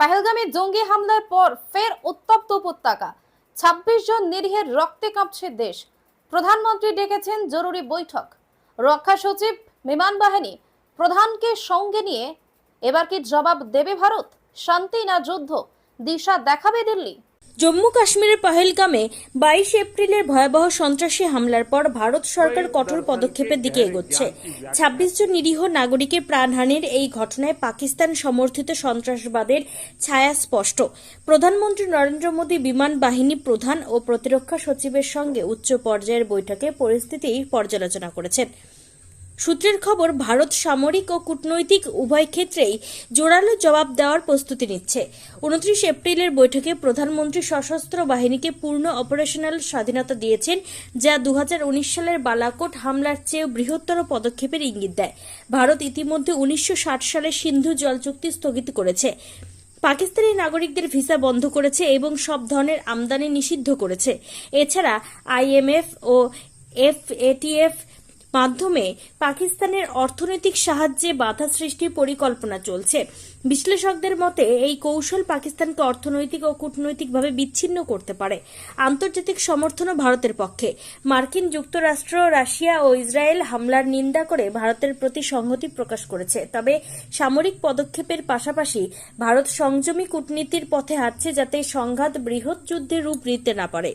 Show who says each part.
Speaker 1: পাহেলগামে জঙ্গি হামলার পর ফের উত্তপ্ত উপত্যকা। ছাব্বিশ জন নিরীহের রক্তে কাঁপছে দেশ। প্রধানমন্ত্রী ডেকেছেন জরুরি বৈঠক। রক্ষা সচিব, বিমান বাহিনী, প্রধানকে সঙ্গে নিয়ে এবার কি জবাব দেবে ভারত? শান্তি না যুদ্ধ? দিশা দেখাবে দিল্লি?
Speaker 2: জম্মু কাশ্মীরের পহেলগামে বাইশ এপ্রিলের ভয়াবহ সন্ত্রাসী হামলার পর ভারত সরকার কঠোর পদক্ষেপের দিকে এগোচ্ছে। ছাব্বিশ জন নিরীহ নাগরিকের প্রাণহানির এই ঘটনায় পাকিস্তান সমর্থিত সন্ত্রাসবাদের ছায়া স্পষ্ট। প্রধানমন্ত্রী নরেন্দ্র মোদী বিমান বাহিনী প্রধান ও প্রতিরক্ষা সচিবের সঙ্গে উচ্চ পর্যায়ের বৈঠকে পরিস্থিতি পর্যালোচনা করেছেন। সূত্রের খবর, ভারত সামরিক ও কূটনৈতিক উভয় ক্ষেত্রেই জোরালো জবাব দেওয়ার প্রস্তুতি নিচ্ছে। উনত্রিশ এপ্রিলের বৈঠকে প্রধানমন্ত্রী সশস্ত্র বাহিনীকে পূর্ণ অপারেশনাল স্বাধীনতা দিয়েছেন, যা দু হাজার উনিশ সালের বালাকোট হামলার চেয়েও বৃহত্তর পদক্ষেপের ইঙ্গিত দেয়। ভারত ইতিমধ্যে উনিশশো ষাট সালে সিন্ধু জল চুক্তি স্থগিত করেছে। পাকিস্তানি নাগরিকদের ভিসা বন্ধ করেছে এবং সব ধরনের আমদানি নিষিদ্ধ করেছে। এছাড়া আইএমএফ ও এফএটিএফ মাধ্যমে পাকিস্তানের অর্থনৈতিক সাহায্যে বাধা সৃষ্টির পরিকল্পনা চলছে। বিশ্লেষকদের মতে, এই কৌশল পাকিস্তানকে অর্থনৈতিক ও কূটনৈতিকভাবে বিচ্ছিন্ন করতে পারে। আন্তর্জাতিক সমর্থনও ভারতের পক্ষে। মার্কিন যুক্তরাষ্ট্র, রাশিয়া ও ইসরায়েল হামলার নিন্দা করে ভারতের প্রতি সংহতি প্রকাশ করেছে। তবে সামরিক পদক্ষেপের পাশাপাশি ভারত সংযমী কূটনীতির পথে হাঁটছে যাতে সংঘাত বৃহৎ যুদ্ধে রূপ নিতে না পারে।